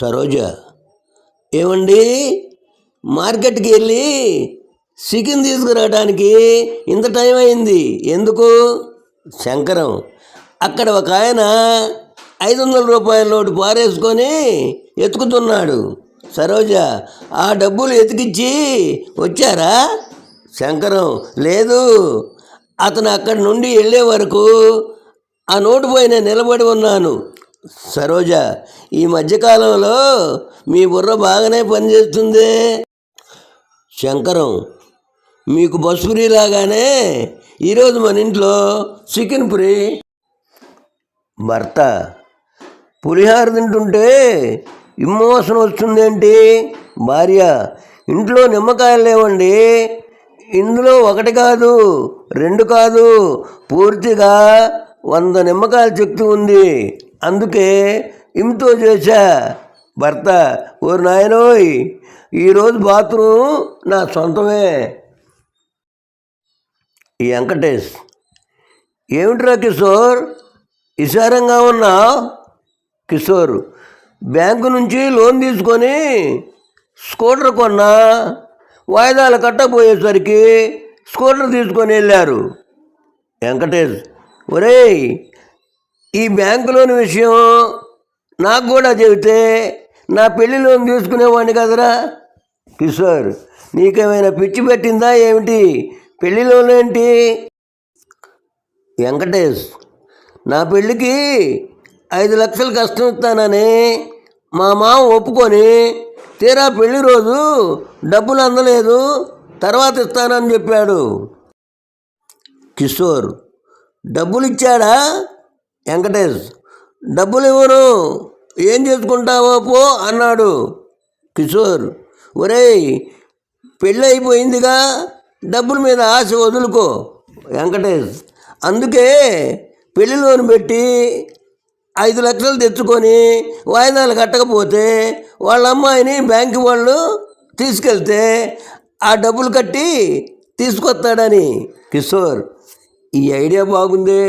సరోజ ఏమండి? మార్కెట్కి వెళ్ళి చికెన్ తీసుకురావడానికి ఇంత టైం అయింది. ఎందుకు? శంకరం అక్కడ ఒక ఆయన ఐదు వందల రూపాయల నోటు పారేసుకొని ఎతుకుతున్నాడు సరోజ ఆ డబ్బులు ఎతికిచ్చి వచ్చారా? శంకరం లేదు. అతను అక్కడి నుండి వెళ్ళే వరకు ఆ నోటు పోయి నేను నిలబడి ఉన్నాను. సరోజ ఈ మధ్యకాలంలో మీ బుర్ర బాగానే పనిచేస్తుంది. శంకరం మీకు బస్ ఫ్రీ లాగానే ఈరోజు మన ఇంట్లో చికెన్ ఫ్రీ భర్త పులిహార తింటుంటే ఇమ్మోసన వస్తుందేంటి? భార్య ఇంట్లో నిమ్మకాయలు లేవండి. ఇందులో ఒకటి కాదు రెండు కాదు పూర్తిగా వంద నిమ్మకాయల శక్తి ఉంది. అందుకే ఇమితో చేశా. భర్త ఓరు నాయనోయ్ ఈరోజు బాత్రూమ్ నా సొంతమే. ఈ వెంకటేష్ ఏమిట్రా కిషోర్? ఇశారంగా ఉన్నా కిషోర్ బ్యాంకు నుంచి లోన్ తీసుకొని స్కూటర్ కొన్నా. వాయిదాలు కట్టపోయేసరికి స్కూటర్ తీసుకొని వెళ్ళారు. వెంకటేష్ ఒరేయ్ ఈ బ్యాంకు లోన్ విషయం నాకు కూడా చెబితే నా పెళ్ళి లోన్ తీసుకునేవాడిని కదరా? కిషోర్ నీకేమైనా పిచ్చి పెట్టిందా ఏమిటి? పెళ్ళి లోన్ ఏంటి? వెంకటేష్ నా పెళ్ళికి ఐదు లక్షలు కష్టం ఇస్తానని మా మామ ఒప్పుకొని తీరా పెళ్ళి రోజు డబ్బులు అందలేదు తర్వాత ఇస్తానని చెప్పాడు. కిషోర్ డబ్బులు ఇచ్చాడా వెంకటేష్ డబ్బులు ఇవ్వను ఏం చేసుకుంటావో పో అన్నాడు కిషోర్. ఒరేయ్ పెళ్ళి అయిపోయిందిగా డబ్బుల మీద ఆశ వదులుకో వెంకటేష్. అందుకే పెళ్ళి లోన్ పెట్టి ఐదు లక్షలు తెచ్చుకొని వాయిదాలు కట్టకపోతే వాళ్ళ అమ్మాయిని బ్యాంకు వాళ్ళు తీసుకెళ్తే ఆ డబ్బులు కట్టి తీసుకొస్తాడని కిషోర్. ఈ ఐడియా బాగుంది